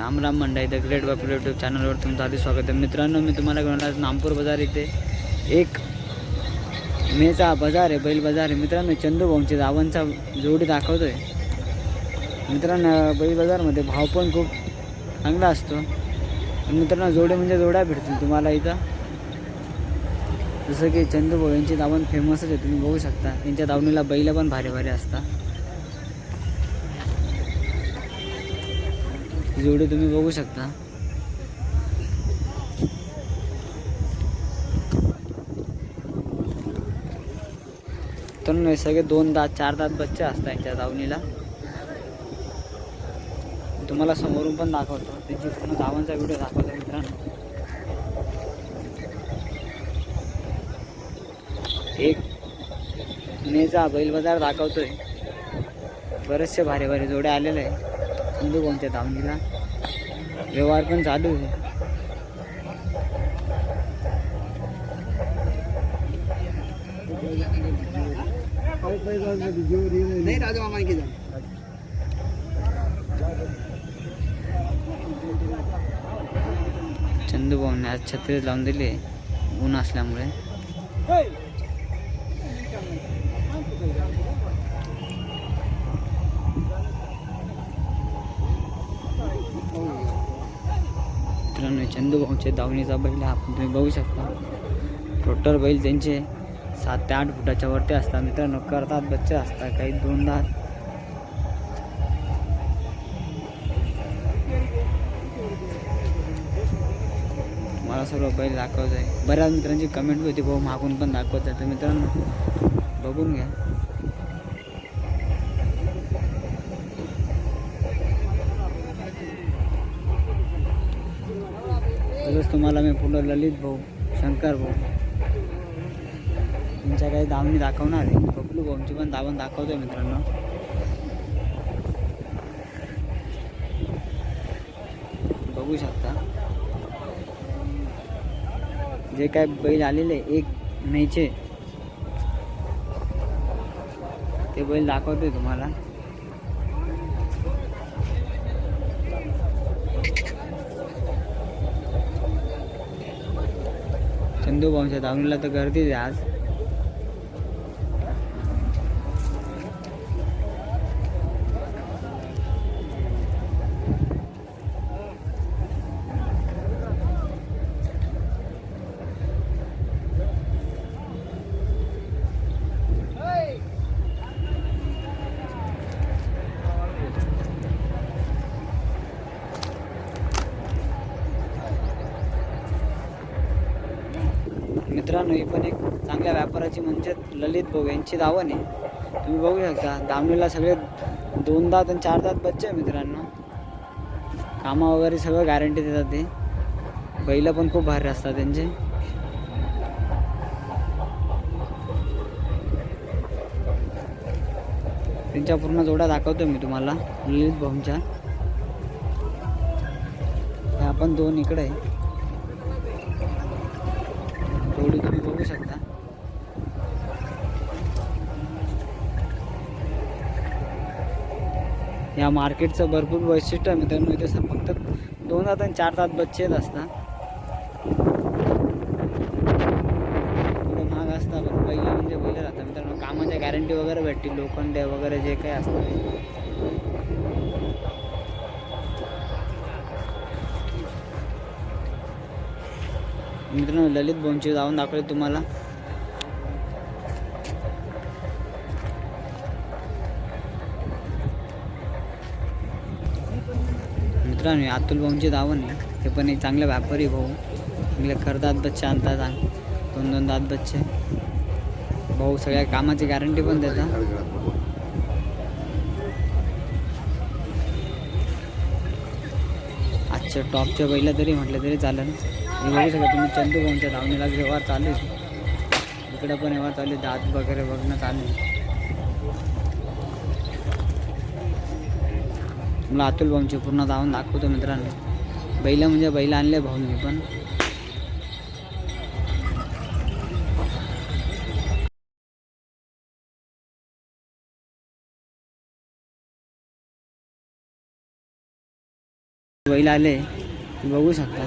राम राम मंडळी the great बापूर YouTube चॅनलवर तुमचं आधी स्वागत आहे. मित्रांनो मी तुम्हाला घेऊन आज नामपूर बाजार इथे. एक मेचा बाजार आहे बैल बाजार आहे. मित्रांनो चंदू भाऊंची दावांचा जोडी दाखवतो आहे मित्रांनो बैल बाजारमध्ये भाव पण खूप चांगला असतो. मित्रांनो जोडे म्हणजे जोड्या भेटतील तुम्हाला इथं. जसं की चंदू भाऊ यांची दावण फेमसच आहे तुम्ही बघू शकता. त्यांच्या दावणीला बैल पण भारी भारी असतात. जेवढे तुम्ही बघू शकता. तर सगळे दोन दात चार दात बच्चे असतात यांच्या दावणीला. तुम्हाला समोरून पण दाखवतो. त्यांची पूर्ण धावांचा व्हिडिओ दाखवतो मित्रांनो. एक नेचा बैल बाजार दाखवतोय. बरेचसे भारी भारी जोडे आलेले आहे हिंदू कोणत्या दावणीला व्यवहार पण चालू आहे. नहीं राजा मामा की जान चंदू भाऊने आज छत्री लावून दिली. ऊन असल्यामुळे. मित्रांनो चंदू भाऊचे दावणीचा बैल हा आपण तुम्ही बघू शकता. टोटल बैल त्यांचे सात ते आठ फुटाच्या वरती असतात. मित्रांनो करतात बच्चे असतात काही दोन दात मला सर्व बैल दाखवत आहे बऱ्याच मित्रांची कमेंट होती भाऊ मागून पण दाखवत आहे तर मित्रांनो बघून घ्या. तुम्हाला मी पुढं ललित भाऊ शंकर भाऊ. तुमच्या काही धावणी दाखवणार आहे. बबलू भाऊंची पण धावण दाखवतोय मित्रांनो. बघू शकता. जे काय बैल आलेले एक मेचे. ते बैल दाखवतोय तुम्हाला. चंदू भाऊच्या दावणीला तर गर्दीच आहे आज मित्रांनो ही पण एक चांगल्या व्यापाराची म्हणजे ललित भाऊ यांची दावण आहे. तुम्ही बघू शकता दावणीला सगळे दोन दात आणि चार दात बच्चे आहे मित्रांनो. कामा वगैरे सगळं गॅरंटी देतात ते. बैलं पण खूप भारी असतात त्यांचे. त्यांच्या पूर्ण जोडा दाखवतो मी तुम्हाला ललित भाऊंच्या. आपण दोन इकडे आहे. या मार्केटचं भरपूर वैशिष्ट्य आहे मित्रांनो इथे फक्त दोन तास आणि चार तास बच्चे असतात. थोडं महाग असतात पण म्हणजे पहिले राहतं मित्रांनो. कामाच्या गॅरंटी वगैरे भेटतील लोखंड वगैरे जे काही असतं. मित्रांनो ललित बोंची जाऊन दाखवले तुम्हाला. मित्रांनो अतुल भाऊंची दावण आहे. ते पण एक चांगले व्यापारी भाऊ. चांगले करतात बच्चे आणतात दोन दोन दात बच्चे. भाऊ सगळ्या कामाची गॅरंटी पण देतात आजच्या टॉपच्या बैला तरी म्हटलं तरी चालेल. हे बघू शकता तुम्ही चंदू भाऊंच्या धावणीला व्यवहार चालू आहे इकडं पण व्यवहार चालू दात वगैरे बघणं चालू मला अतुल भाऊंची पूर्ण धावून दाखवतो मित्रांनो. बैल म्हणजे बैल आणले भाऊंनी पण. बैल आले बघू शकता.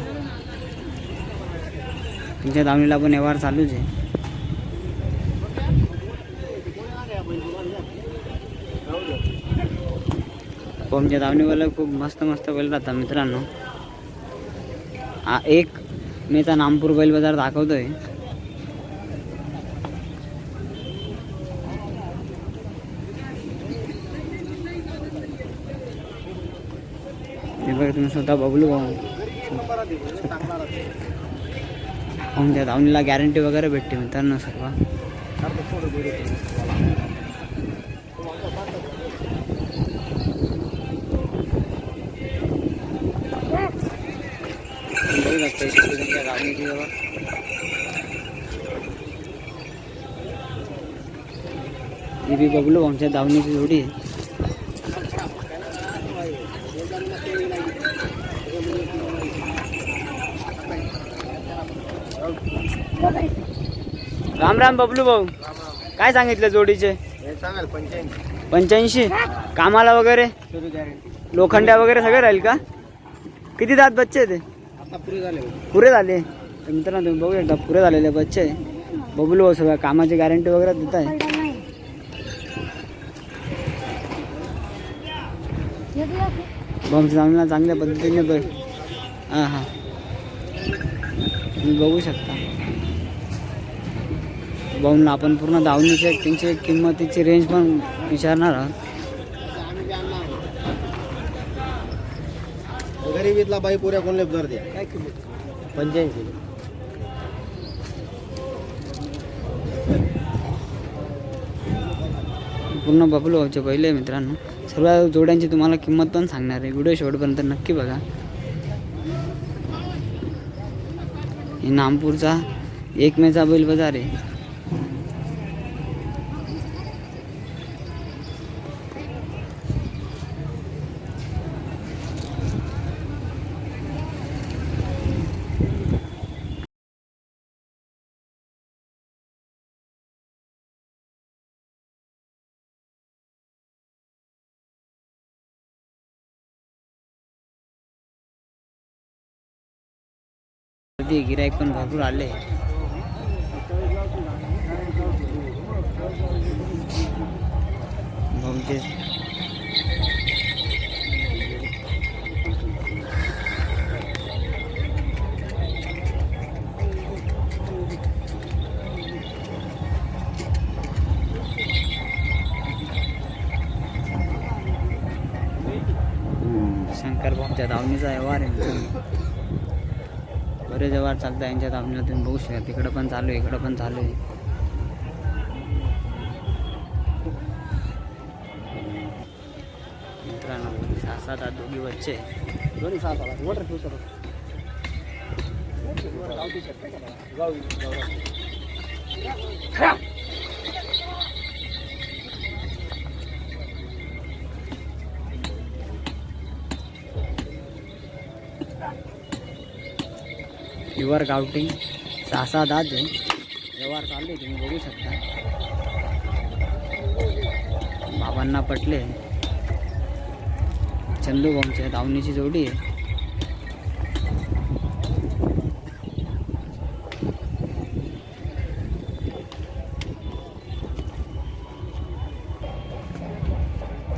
तुमच्या दावणीला पण व्यवहार चालूच आहे. आमच्या दावणीवाला खूप मस्त मस्त बैल राहतात मित्रांनो. एक एक मेचा नामपूर बैल बाजार दाखवतोय. तुम्ही स्वतः बबलू भाऊ. धावणीला दावणीला गॅरंटी वगैरे भेटते मित्रांनो सर्व. बघू शकता इथे गाडीची जवळ ही बी बबलू आमच्या दावणीची जोडी आहे राम राम बबलू भाऊ काय सांगितलं जोडीचे? पंच्याऐंशी. कामाला वगैरे? लोखंड्या वगैरे सगळं राहील का? किती दात बच्चे ते? पुरे झाले तर मित्रांनो तुम्ही बघू शकता पुरे झालेले बच्चे बबलू भाऊ सगळ्या कामाची गॅरंटी वगैरे देत आहे. चांगल्या चांगल्या पद्धतीने बघ. हां हां. तुम्ही बघू शकता. भाऊंना आपण पूर्ण दावणीचे त्यांची किंमतीची रेंज पण विचारणार आहोत. गरीबीतला बाई पुऱ्या कोणले दर द्या. काय किंमत? पंच्याऐंशी. पूर्ण बबलू भाऊचे पहिले मित्रांनो. सर्व जोड्यांची तुम्हाला किंमत पण सांगणार आहे. व्हिडिओ शेवटपर्यंत नक्की बघा. हे नामपूरचा एक मेचा बैल बाजार आहे. गर्दी गिराईक पण भरपूर आले शंकर भाऊच्या मित्रांनो. बरेच व्यवहार यांच्या दाबणीला तुम्ही बघू शकता. तिकडं पण चालू आहे इकडं पण चालू आहे. मित्रांनो सहा सात आठ दोघी बच्चे दोन्ही सहा सात वॉटर ठेवू सर प्युअर गावठी सहा सहा दहा आहे. व्यवहार चालू आहे तुम्ही बघू शकता. बाबांना पटले. चंदू बॉम्बच्या धावणीची जोडी आहे.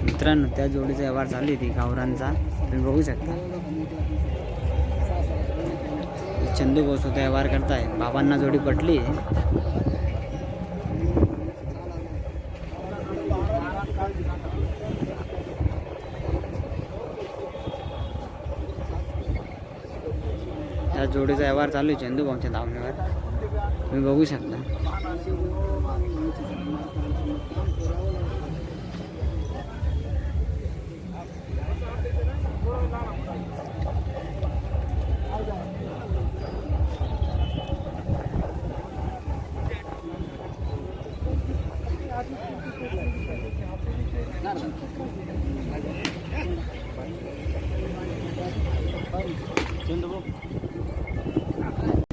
मित्रांनो त्या जोडीचा व्यवहार चालू आहे ती गावरांचा तुम्ही बघू शकता. चंदू भाऊ सुद्धा व्यवहार करताय. बाबांना जोडी पटली. त्या जोडीचा व्यवहार चालू आहे चंदू भाऊच्या धावणीवर तुम्ही बघू शकता.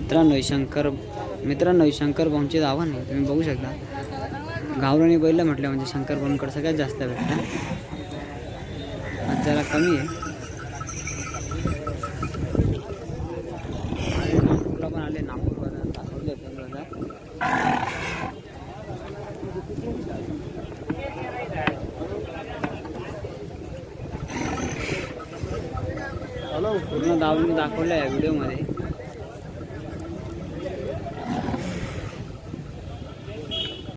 मित्रांनो शंकर मित्रांनो शंकर भाऊंचे आव्हान आहे. तुम्ही बघू शकता. गावराणी बैल म्हटलं म्हणजे शंकर भाऊंकडे सगळ्यात जास्त भेटतं. जरा कमी आहे. पण आले नागपूर. दाखवलं आहे व्हिडिओमध्ये.